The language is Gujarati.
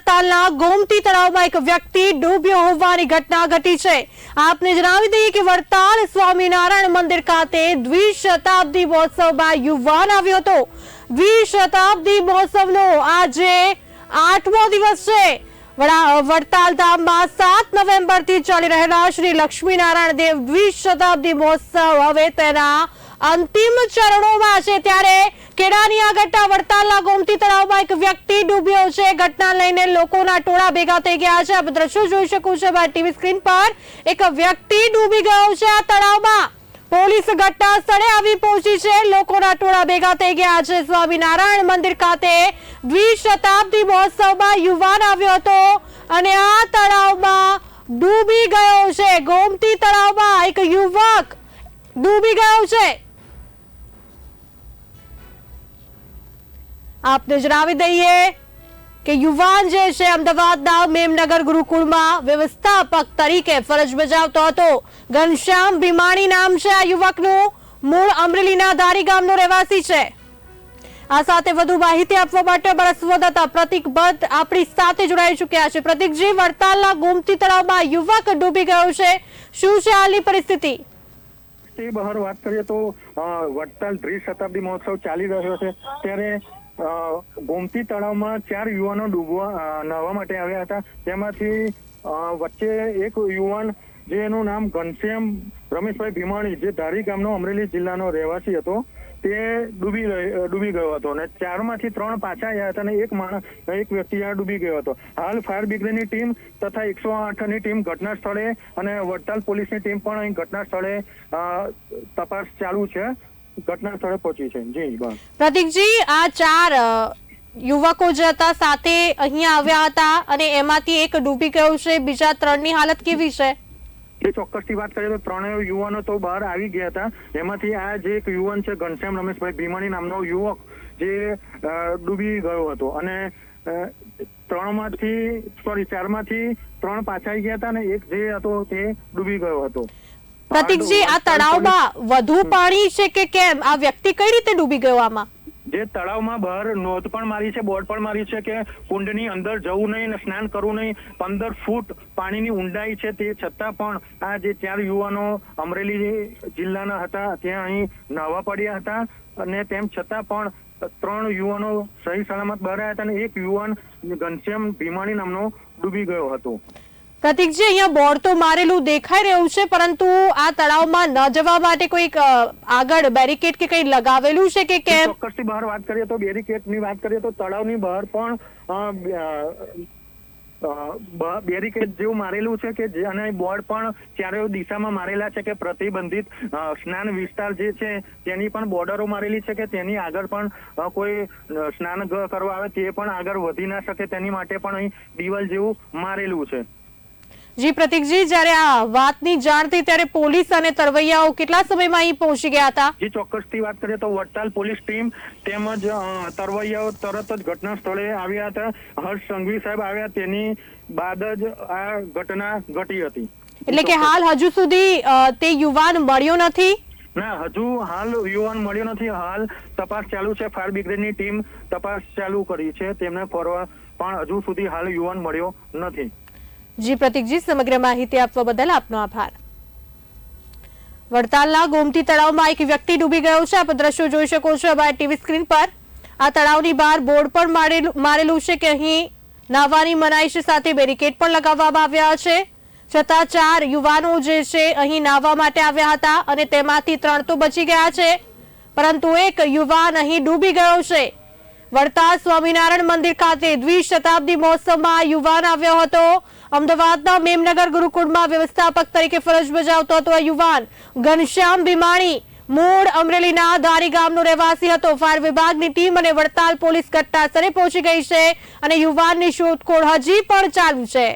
વડતાલના ગોમતી તળાવમાં એક વ્યક્તિ ડૂબ્યો હોવાની ઘટના ઘટી છે. આપને જણાવી દઈએ કે વડતાલ સ્વામિનારાયણ મંદિર ખાતે દ્વિશતાબ્દી મહોત્સવમાં યુવાન આવ્યો હતો. દ્વિશતાબ્દી મહોત્સવનો આજે આઠમો દિવસ છે. વડા- વડતાલ ધામમાં સાત નવેમ્બરથી ચાલી રહેલા શ્રી લક્ષ્મીનારાયણ દેવ દ્વિશતાબ્દી મહોત્સવ. હવે તેના અંતિમ ચરણોમાં છે ત્યારે કેડાની આ ઘટના વડતાલના ગોમતી તળાવમાં એક વ્યક્તિ ડૂબ્યો છે. ઘટના લઈને લોકોના ટોળા ભેગા થઈ ગયા છે. આપ દ્રશ્યો જોઈ શકું છે. બાર ટીવી સ્ક્રીન પર એક વ્યક્તિ ડૂબી ગયો છે આ તળાવમાં. પોલીસ ઘટના સ્થળે આવી પહોંચી છે. લોકોના ટોળા ભેગા થઈ ગયા છે. સ્વામિનારાયણ મંદિર ખાતે દ્વિશતાબ્દી મહોત્સવમાં યુવાન આવ્યો હતો અને આ તળાવમાં ડૂબી ગયો છે. ગોમતી તળાવમાં એક યુવક ડૂબી ગયો છે. આપને જણાવી દઈએ કે યુવાન જે છે, અમદાવાદના મેમનગર ગુરુકુળમાં વ્યવસ્થાપક તરીકે ફરજ બજાવતો હતો. ઘનશ્યામ ભીમાણી નામ છે આ યુવકનું. મૂળ અમરેલીના ધારી ગામનો રહેવાસી છે. આ સાથે વધુ માહિતી આપવા માટે અમારા સંવાદદાતા પ્રતિક આપણી સાથે જોડાઈ ચૂક્યા છે. પ્રતિકજી, વડતાલના ગોમતી તળાવમાં યુવક ડૂબી ગયો છે. શું છે હાલની પરિસ્થિતિ? બહાર વાત કરીએ તો વડતાલ ત્રીસ શતાબ્દી મહોત્સવ ચાલી રહ્યો છે. ત્યારે ગોમતી તળાવમાં ચાર યુવાનો ડૂબવા નહાવા માટે આવ્યા હતા. તેમાંથી વચ્ચે એક યુવાન, જેનું નામ ઘનશ્યામ રમેશભાઈ ભીમાણી, જે ધારી ગામનો અમરેલી જિલ્લાનો રહેવાસી હતો, તે ડૂબી ડૂબી ગયો હતો. અને ચારમાંથી ત્રણ પાછા આવ્યા હતા અને એક માણસ, એક વ્યક્તિ આ ડૂબી ગયો હતો. હાલ ફાયર બ્રિગેડની ટીમ તથા એકસો આઠની ટીમ ઘટના સ્થળે અને વડતાલ પોલીસની ટીમ પણ અહીં ઘટના સ્થળે તપાસ ચાલુ છે. ઘટના સ્થળે પહોંચી છે. જી બસ પ્રતિકજી આ ચાર યુવકો જે હતા સાથે અહીંયા આવ્યા હતા અને એમાંથી એક ડૂબી ગયો છે. બીજા ત્રણની હાલત કેવી છે? એ ચોક્કસથી વાત કરીએ તો ત્રણેય યુવાનો તો બહાર આવી ગયા હતા. એમાંથી આ જે એક યુવાન છે ઘનશ્યામ રમેશભાઈ ભીમાણી નામનો યુવક જે ડૂબી ગયો હતો. અને ત્રણ ત્રણમાંથી સોરી ચારમાંથી ત્રણ પાછા આવી ગયા હતા અને એક જે હતો તે ડૂબી ગયો હતો. પ્રતિકજી આ તળાવમાં વધુ પાણી છે કે કેમ? આ વ્યક્તિ કઈ રીતે ડૂબી ગયો આમાં? જે તળાવમાં બહાર નોંધ પણ મારી છે બોર્ડ પણ મારી છે કે કુંડની અંદર જવું નહીં અને સ્નાન કરવું નહીં પંદર ફૂટ પાણીની ઊંડાઈ છે તે છતાં પણ આ જે ચાર યુવાનો અમરેલી જિલ્લાના હતા ત્યાં અહીં નાહવા પડ્યા હતા અને તેમ છતાં પણ ત્રણ યુવાનો સહી સલામત બહાર આવ્યા હતા અને એક યુવાન ઘનશ્યામ ભીમાણી નામનો ડૂબી ગયો હતો. પ્રતિકજી, અહીંયા બોર્ડ તો મારેલું દેખાઈ રહ્યું છે, પરંતુ આ તળાવમાં ન જવા માટે કોઈ આગળ બેરિકેડ કે કંઈ લગાવેલું છે કે કેમ? ચોક્કસથી બહાર વાત કરીએ તો બેરિકેડની વાત કરીએ તો તળાવની બહાર પણ બેરિકેડ જેવું મારેલું છે કે જે, અને બોર્ડ પણ ચારે દિશામાં મારેલા છે કે પ્રતિબંધિત સ્નાન વિસ્તાર જે છે, તેની પણ બોર્ડરો મારેલી છે કે તેની આગળ પણ કોઈ સ્નાન કરવા આવે તે પણ આગળ વધી ના શકે, તેની માટે પણ અહીં દિવાલ જેવું મારેલું છે. જી પ્રતિકજી જ્યારે આ વાતની જાણ થઈ ત્યારે પોલીસ અને તરવૈયાઓ કેટલા સમયમાં અહીં પહોંચી ગયા હતા? જે ચોક્કસથી વાત કરીએ તો વડતાલ પોલીસ ટીમ તેમજ તરવૈયાઓ તરત જ ઘટના સ્થળે આવ્યા હતા. હર્ષ સંઘવી સાહેબ આવ્યા તેની બાદ જ આ ઘટના ઘટી હતી. એટલે કે હાલ હજુ સુધી તે યુવાન મળ્યો નથી? ના હજુ હાલ યુવાન મળ્યો નથી. હાલ તપાસ ચાલુ છે. ફાયર બ્રિગેડની ટીમ તપાસ ચાલુ કરી છે. તેમને ફરવા પણ હજુ સુધી હાલ યુવાન મળ્યો નથી. જી, પ્રતિકજી, સમગ્ર માહિતી આપવા બદલ આપનો આભાર. વડતાલના ગોમતી તળાવમાં એક વ્યક્તિ ડૂબી ગયો છે. આપ દ્રશ્યો જોઈ શકો છો અમારા ટીવી સ્ક્રીન પર. આ તળાવની બહાર બોર્ડ પણ મારેલું છે કે અહીં નાહવાની મનાઈ છે. સાથે બેરિકેડ પણ લગાવવામાં આવ્યા છે. છતાં ચાર યુવાનો જે છે અહીં નાહવા માટે આવ્યા હતા અને તેમાંથી ત્રણ તો બચી ગયા છે. પરંતુ એક યુવાન અહીં ડૂબી ગયો છે. વડતાલ સ્વામિનારાયણ મંદિર ખાતે દ્વિશતાબ્દી મહોત્સવમાં યુવાન આવ્યો હતો. અમદાવાદના મેમનગર ગુરુકુળમાં વ્યવસ્થાપક તરીકે ફરજ બજાવતો હતો આ યુવાન. ઘનશ્યામ ભીમાણી, મૂળ અમરેલીના ધારી ગામનો રહેવાસી હતો. ફાયર વિભાગની ટીમ અને વડતાલ પોલીસ ઘટના સ્થળે પહોંચી ગઈ છે અને યુવાનની શોધખોળ હજી પણ ચાલુ છે.